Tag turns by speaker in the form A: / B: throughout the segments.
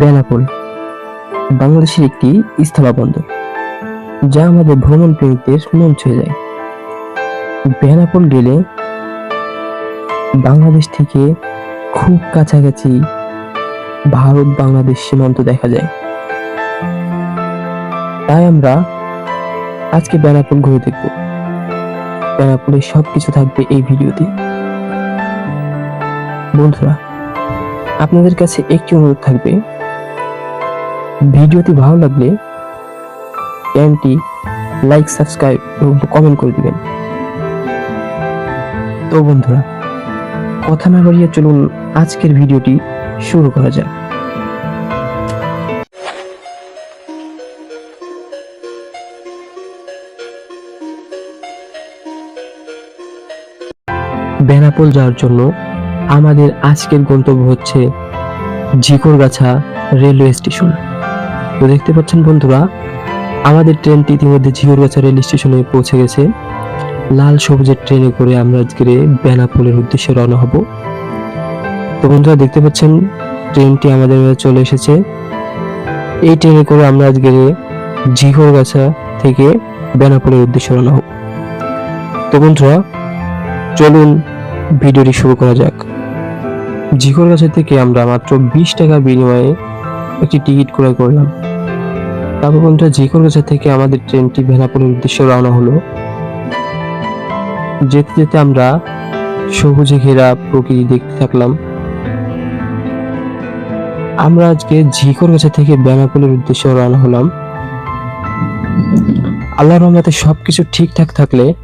A: বেনাপোল বাংলাদেশের একটি স্থলবন্দর, যা আমাদের ভ্রমণ প্রেমীদের মন ছুঁয়ে যায়। বেনাপোল গেলে বাংলাদেশ থেকে খুব কাছাকাছি ভারত বাংলাদেশ সীমান্ত দেখা যায়। তাই আমরা আজকে বেনাপোল ঘুরে দেখব। বেনাপোলের সবকিছু থাকবে এই ভিডিওতে। বন্ধুরা, আপনাদের কাছে একটি অনুরোধ থাকবে। ভিডিওটি ভালো লাগলে চ্যানেলটি লাইক, সাবস্ক্রাইব এবং কমেন্ট করে দিবেন। তো বন্ধুরা, কথা না বাড়িয়ে চলুন আজকের ভিডিওটি শুরু করা যাক। বেনাপোল যাওয়ার জন্য আমাদের আজকের গন্তব্য হচ্ছে ঝিকরগাছা রেলওয়ে স্টেশন। তো দেখতে পাচ্ছেন বন্ধুরা, আমাদের ট্রেনটি ইতিমধ্যে ঝিকরগাছা রেল স্টেশনে পৌঁছে গেছে। লাল সবুজের ট্রেনে করে আমরা আজকে বেনাপোলের উদ্দেশ্যে রওনা হব। তো বন্ধুরা, দেখতে পাচ্ছেন, ট্রেনটি আমাদের চলে এসেছে। এই ট্রেনে করে আমরা আজকে ঝিকরগাছা থেকে বেনাপোলের উদ্দেশ্যে রওনা হব। তো বন্ধুরা, চলুন ভিডিওটি শুরু করা যাক। ঝিকরগাছা থেকে আমরা মাত্র বিশ টাকা বিনিময়ে একটি টিকিট ক্রয় করলাম। তারপর বন্ধুরা ঝিকরগাছা থেকে আমাদের ট্রেনটি বেনাপোলের উদ্দেশ্যে রওনা হলো। যেতে যেতে আমরা সবুজে ঘেরা প্রকৃতি দেখতে থাকলাম। আমরা আজকে ঝিকরগাছা থেকে বেনাপোলের উদ্দেশ্যে রওনা হলাম। আল্লাহ রহমতে সবকিছু ঠিকঠাক থাকলে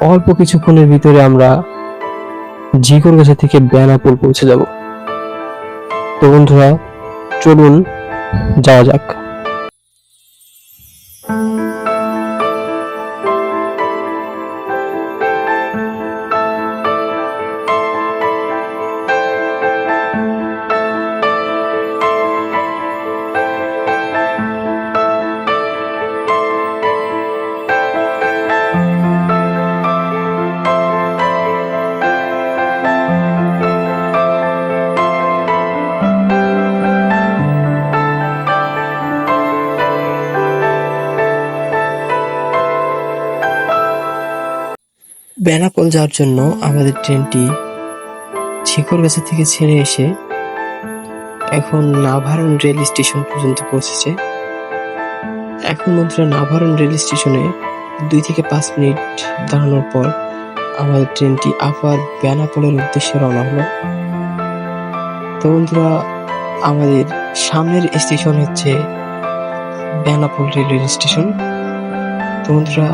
A: অল্প কিছুক্ষণের ভিতরে আমরা ঝিকরগাছা থেকে বেনাপোল পৌঁছে যাব। তো বন্ধুরা, চলুন যাওয়া যাক। Música বেনাপোল যাওয়ার জন্য আমাদের ট্রেনটি ঝিকরগাছা থেকে ছেড়ে এসে এখন নাভারণ রেল স্টেশন পর্যন্ত পৌঁছেছে। এখন বন্ধুরা, নাভারণ রেল স্টেশনে দুই থেকে পাঁচ মিনিট দাঁড়ানোর পর আমাদের ট্রেনটি আবার বেনাপোলের উদ্দেশ্যে রওনা হলো। তো বন্ধুরা, আমাদের সামনের স্টেশন হচ্ছে বেনাপোল রেলওয়ে স্টেশন। তো বন্ধুরা,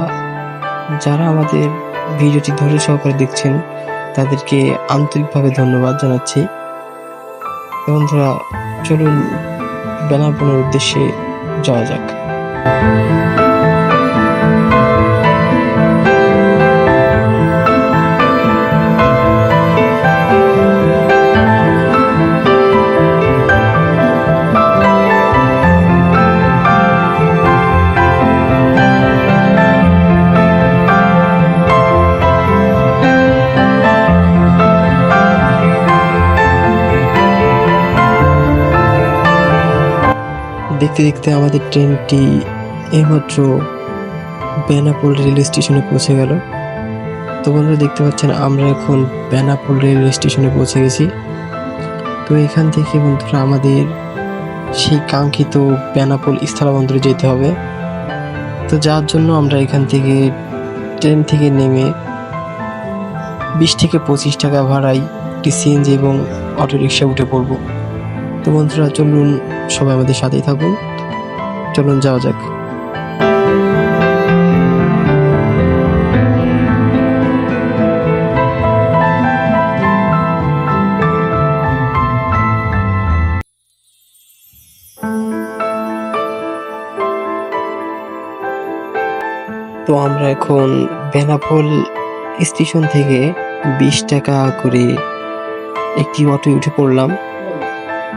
A: যারা আমাদের ভিডিওটি ধৈর্য সহকারে দেখছেন তাদেরকে আন্তরিকভাবে ধন্যবাদ জানাচ্ছি। বন্ধুরা চলুন বেনাপোলের উদ্দেশ্যে যাওয়া যাক। দেখতে দেখতে আমাদের ট্রেনটি এইমাত্র বেনাপোল রেল স্টেশনে পৌঁছে গেল। তো বন্ধুরা, দেখতে পাচ্ছেন, আমরা এখন বেনাপোল রেলওয়ে স্টেশনে পৌঁছে গেছি। তো এখান থেকে বন্ধুরা, আমাদের সেই কাঙ্ক্ষিত বেনাপোল স্থলবন্দরে যেতে হবে। তো যার জন্য আমরা এখান থেকে ট্রেন থেকে নেমে বিশ থেকে পঁচিশ টাকা ভাড়ায় একটি সিএনজি এবং অটোরিকশা উঠে পড়ব। তো বন্ধুরা, চলুন সবাই আমাদের সাথেই থাকুন। চলুন, যাওয়া যাক। তো আমরা এখন বেনাপোল স্টেশন থেকে বিশ টাকা করে একটি অটোয় উঠে পড়লাম।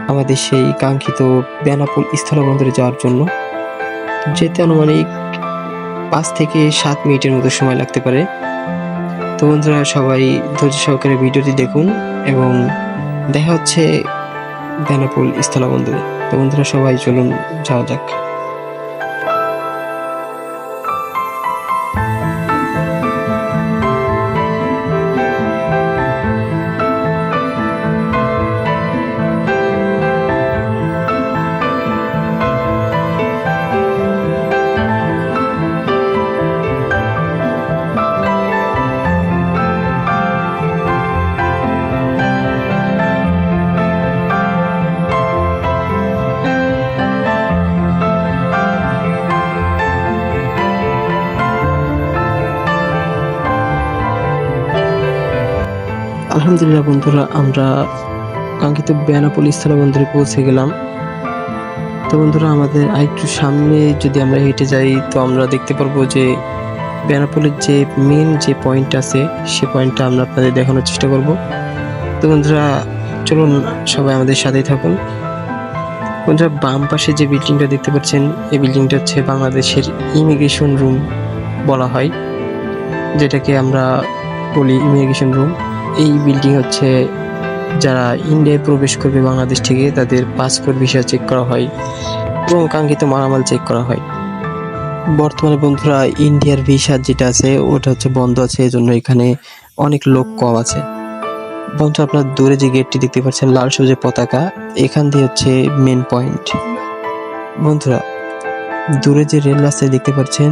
A: আমাদের সেই কাঙ্ক্ষিত বেনাপোল স্থলবন্দরে যাওয়ার জন্য যেতে আনুমানিক পাঁচ থেকে সাত মিনিটের মতো সময় লাগতে পারে। তো বন্ধুরা, সবাই ধৈর্য সহকারে ভিডিওটি দেখুন এবং দেখা হচ্ছে বেনাপুল স্থলবন্দরে। তো বন্ধুরা, সবাই চলুন যাওয়া যাক। আলহামদুলিল্লাহ বন্ধুরা, আমরা কাঙ্ক্ষিত বেনাপোল স্থলবন্দরে পৌঁছে গেলাম। তো বন্ধুরা, আমাদের আরেকটু সামনে যদি আমরা হেঁটে যাই, তো আমরা দেখতে পারব যে বেনাপোলের যে মেন যে পয়েন্ট আছে, সে পয়েন্টটা আমরা আপনাদের দেখানোর চেষ্টা করব। তো বন্ধুরা, চলুন সবাই আমাদের সাথেই থাকুন। বন্ধুরা, বাম পাশে যে বিল্ডিংটা দেখতে পাচ্ছেন, এই বিল্ডিংটা হচ্ছে বাংলাদেশের ইমিগ্রেশন রুম বলা হয়, যেটাকে আমরা বলি ইমিগ্রেশন রুম এই বিল্ডিং হচ্ছে যারা ইন্ডিয়ায় প্রবেশ করবে বাংলাদেশ থেকে, তাদের পাসপোর্ট ভিসা চেক করা হয় এবং কাঙ্ক্ষিত মালামাল চেক করা হয়। বর্তমানে বন্ধুরা, ইন্ডিয়ার ভিসা যেটা আছে, ওটা হচ্ছে বন্ধ আছে, এজন্য এখানে অনেক লোক কম আছে। বন্ধু, আপনার দূরে যে গেটটি দেখতে পাচ্ছেন, লাল সবুজের পতাকা, এখান দিয়ে হচ্ছে মেন পয়েন্ট বন্ধুরা, দূরে যে রেল রাস্তায় দেখতে পাচ্ছেন,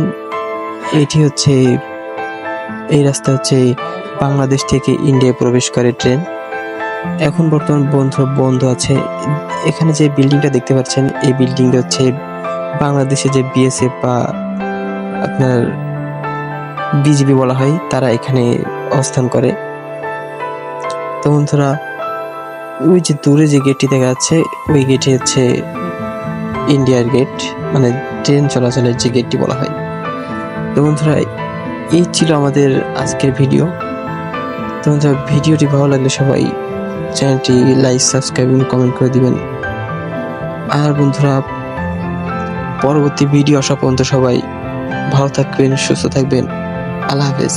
A: এটি হচ্ছে এই রাস্তা হচ্ছে বাংলাদেশ থেকে ইন্ডিয়ায় প্রবেশ করে ট্রেন। এখন বর্তমান বন্ধ বন্ধ আছে। এখানে যে বিল্ডিংটা দেখতে পাচ্ছেন, এই বিল্ডিংটা হচ্ছে বাংলাদেশে যে বিএসএফ বা আপনার বিজিবি বলা হয়, তারা এখানে অবস্থান করে। তো বন্ধুরা, ওই যে দূরে যে গেটটি দেখা যাচ্ছে, ওই গেটে হচ্ছে ইন্ডিয়ার গেট মানে ট্রেন চলাচলের যে গেটটি বলা হয়। তো বন্ধুরা এই ছিল আমাদের আজকের ভিডিও। তোমাদের ভিডিওটি ভালো লাগলে সবাই চ্যানেলটি লাইক সাবস্ক্রাইব এবং কমেন্ট করে দিবেন। আর বন্ধুরা, পরবর্তী ভিডিও আসা পর্যন্ত সবাই ভালো থাকবেন, সুস্থ থাকবেন। আল্লাহ হাফেজ।